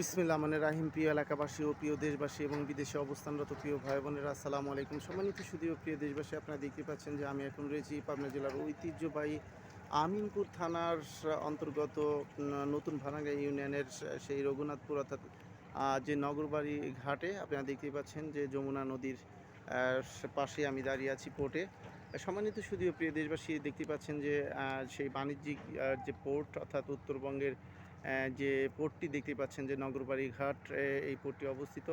বিসমিল্লা মানে রাহিম, প্রিয় এলাকাবাসী ও প্রিয় দেশবাসী এবং বিদেশে অবস্থানরত প্রিয় ভাই বোনেরা, আসসালামু আলাইকুম। সম্মানিত সুদীয় প্রিয় দেশবাসী, আপনারা দেখতে পাচ্ছেন যে আমি এখন রয়েছি পাবনা জেলার ঐতিহ্যবাহী আমিনপুর থানার অন্তর্গত নতুন ভানাগা ইউনিয়নের সেই রঘুনাথপুর অর্থাৎ যে নগরবাড়ি ঘাটে আপনারা দেখতে পাচ্ছেন যে যমুনা নদীর পাশে আমি দাঁড়িয়ে আছি পোর্টে। সম্মানিত সুদীয় প্রিয় দেশবাসী, দেখতে পাচ্ছেন যে সেই বাণিজ্যিক যে পোর্ট অর্থাৎ উত্তরবঙ্গের যে পোর্টটি দেখতে পাচ্ছেন যে নগরবাড়ি ঘাট এই পোর্টটি অবস্থিত।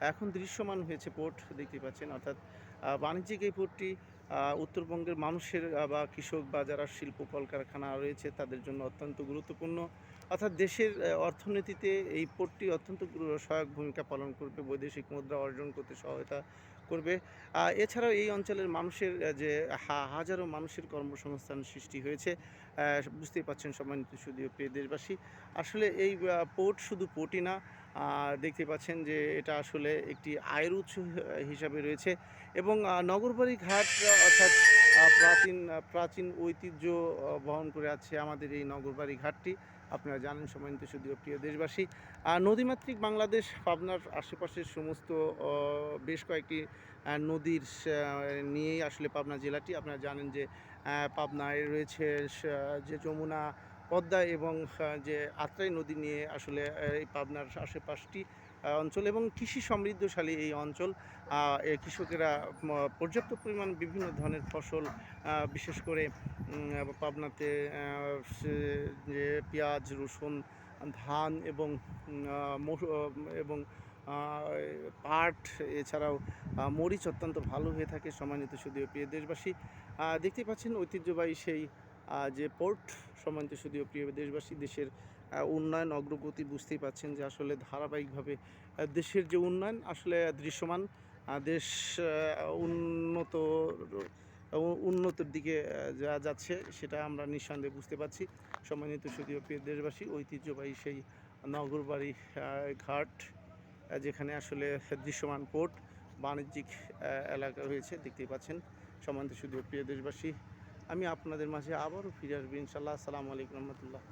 এখন দৃশ্যমান হয়েছে পোর্ট, দেখতে পাচ্ছেন। অর্থাৎ বাণিজ্যিক এই পোর্টটি উত্তরবঙ্গের মানুষের বা কৃষক বা যারা শিল্প কলকারখানা রয়েছে, তাদের জন্য অত্যন্ত গুরুত্বপূর্ণ। অর্থাৎ দেশের অর্থনীতিতে এই পোর্টটি অত্যন্ত সহায়ক ভূমিকা পালন করবে, বৈদেশিক মুদ্রা অর্জন করতে সহায়তা করবে। এছাড়াও এই অঞ্চলের মানুষের যে হাজারো মানুষের কর্মসংস্থান সৃষ্টি হয়েছে বুঝতেই পাচ্ছেন সম্মানিত সুদীয় প্রিয় দেশবাসী। আসলে এই পোর্ট শুধু পোর্টই না দেখতে পাচ্ছেন যে এটা আসলে একটি আয়ের উৎস হিসাবে রয়েছে এবং নগরবাড়ি ঘাট অর্থাৎ প্রাচীন প্রাচীন ঐতিহ্য বহন করে আছে আমাদের এই নগরবাড়ি ঘাটটি। আপনারা জানেন সম্মানিত সুদীয় প্রিয় দেশবাসী নদীমাতৃক বাংলাদেশ, পাবনার আশেপাশের সমস্ত বেশ কয়েকটি নদীর নিয়েই আসলে পাবনা জেলাটি। আপনারা জানেন যে পাবনায় রয়েছে যে যমুনা পদ্মা এবং যে আত্রাই নদী নিয়ে আসলে এই পাবনার আশেপাশটি অঞ্চল এবং কৃষি সমৃদ্ধশালী এই অঞ্চল কৃষকেরা পর্যাপ্ত পরিমাণ বিভিন্ন ধরনের ফসল বিশেষ করে পাবনাতে যে পেঁয়াজ, রসুন, ধান এবং এবং পাট, এছাড়াও মরিচ অত্যন্ত ভালো হয়ে থাকে, সম্মানিত সুদীয় প্রিয় দেশবাসী। দেখতে পাচ্ছেন ঐতিহ্যবাহী সেই যে পোর্ট সম্মানিত সুদীয় প্রিয় দেশবাসী, দেশের উন্নয়ন অগ্রগতি বুঝতেই পাচ্ছেন যে আসলে ধারাবাহিকভাবে দেশের যে উন্নয়ন আসলে দৃশ্যমান দেশ উন্নত উন্নতির দিকে যা যাচ্ছে সেটা আমরা নিঃসন্দেহে বুঝতে পারছি। সম্মানিত সুদীয় প্রিয় দেশবাসী, ঐতিহ্যবাহী সেই নগরবাড়ি ঘাট যেখানে আসলে দৃশ্যমান পোর্ট, বাণিজ্যিক এলাকা রয়েছে, দেখতেই পাচ্ছেন। সম্মানিত সুদীয় প্রিয় দেশবাসী আমি আপনাদের মাঝে আবারও ফিরে আসব ইনশাল্লাহ আসসালামু আলাইকুম রহমতুল্লাহ।